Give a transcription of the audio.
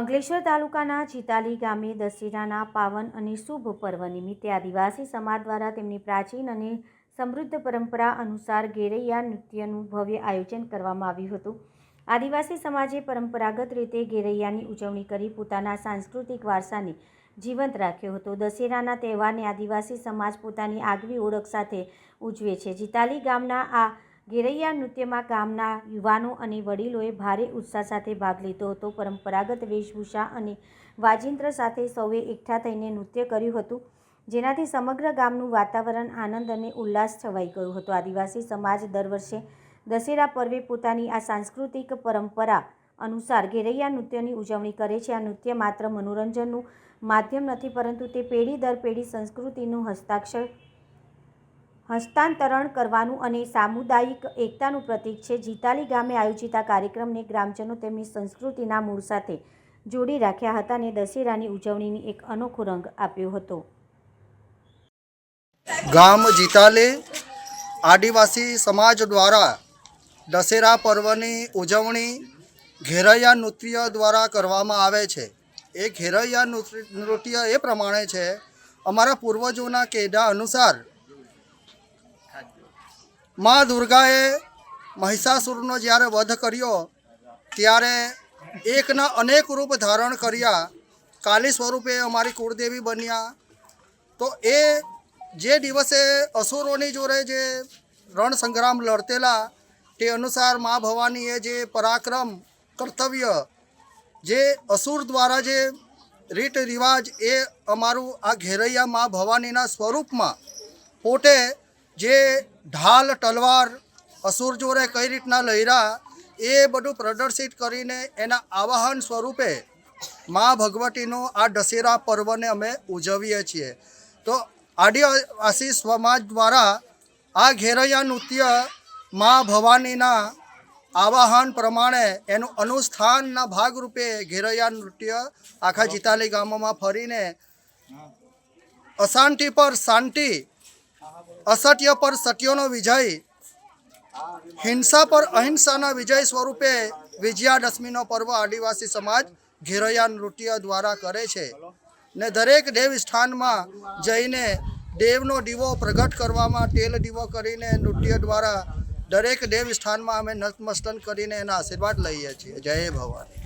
અંકલેશ્વર તાલુકાના ચિતાલી ગામે દશેરાના પાવન અને શુભ પર્વ નિમિત્તે આદિવાસી સમાજ દ્વારા તેમની પ્રાચીન અને સમૃદ્ધ પરંપરા અનુસાર ગેરૈયા નૃત્યનું ભવ્ય આયોજન કરવામાં આવ્યું હતું. આદિવાસી સમાજે પરંપરાગત રીતે ગેરૈયાની ઉજવણી કરી પોતાના સાંસ્કૃતિક વારસાને જીવંત રાખ્યો હતો. દશેરાના તહેવારને આદિવાસી સમાજ પોતાની આગવી ઓળખ સાથે ઉજવે છે. જીતાલી ગામના આ ગેરૈયા નૃત્યમાં ગામના યુવાનો અને વડીલોએ ભારે ઉત્સાહ સાથે ભાગ લીધો હતો. પરંપરાગત વેશભૂષા અને વાજિંત્ર સાથે સૌએ એકઠા થઈને નૃત્ય કર્યું હતું, જેનાથી સમગ્ર ગામનું વાતાવરણ આનંદ અને ઉલ્લાસ છવાઈ ગયું હતું. આદિવાસી સમાજ દર વર્ષે દશેરા પર્વે પોતાની આ સાંસ્કૃતિક પરંપરા અનુસાર ઘેરૈયા નૃત્યની ઉજવણી કરે છે. આ નૃત્ય માત્ર મનોરંજનનું માધ્યમ નથી, પરંતુ તે પેઢી દર પેઢી સંસ્કૃતિનું હસ્તાક્ષર હસ્તાંતરણ કરવાનું અને સામુદાયિક એકતાનું પ્રતીક છે. જીતાલી ગામે આયોજિત આ કાર્યક્રમને ગ્રામજનો તેમની સંસ્કૃતિના મૂળ સાથે જોડી રાખ્યા હતા અને દશેરાની ઉજવણીની એક અનોખો રંગ આપ્યો હતો. ગામ જીતાલે આદિવાસી સમાજ દ્વારા દશેરા પર્વની ઉજવણી ઘેરૈયા નૃત્ય દ્વારા કરવામાં આવે છે. એ ઘેરૈયા નૃત્ય એ પ્રમાણે છે. અમારા પૂર્વજોના કેડા અનુસાર મા દુર્ગાએ મહિષાસુરનો જ્યારે વધ કર્યો, ત્યારે એકના અનેક રૂપ ધારણ કર્યા. કાલી સ્વરૂપે અમારી કુળદેવી બન્યા. તો એ જે દિવસે અસુરોની જોડે જે રણ સંગ્રામ લડતેલા, તે અનુસાર મા ભવાનીએ જે પરાક્રમ કર્તવ્ય, જે અસુર દ્વારા જે રીત રિવાજ એ અમારું આ ઘેરૈયા મા ભવાનીના સ્વરૂપમાં પોતે જે ઢાલ, તલવાર, અસુર જોડે કઈ રીતના લહેરા એ બધું પ્રદર્શિત કરીને એના આવાહન સ્વરૂપે મા ભગવતીનો આ દશેરા પર્વને અમે ઉજવીએ છીએ. તો આદિવાસી સમાજ દ્વારા આ ઘેરૈયા નૃત્ય મા ભવાનીના આવાહન પ્રમાણે એનું અનુષ્ઠાનના ભાગરૂપે ઘેરૈયા નૃત્ય આખા જીતાલી ગામોમાં ફરીને અશાંતિ પર શાંતિ અસત્ય પર સત્યોનો વિજય, હિંસા પર અહિંસાના વિજય સ્વરૂપે વિજયાદશમીનો પર્વ આદિવાસી સમાજ ઘેરૈયા નૃત્ય દ્વારા કરે છે ને દરેક દેવ સ્થાનમાં જઈને દેવનો દીવો પ્રગટ કરવામાં તેલ દીવો કરીને નૃત્ય દ્વારા દરેક દેવ સ્થાનમાં અમે નતમસ્તન કરીને એના આશીર્વાદ લઈએ છીએ. જય ભવાની.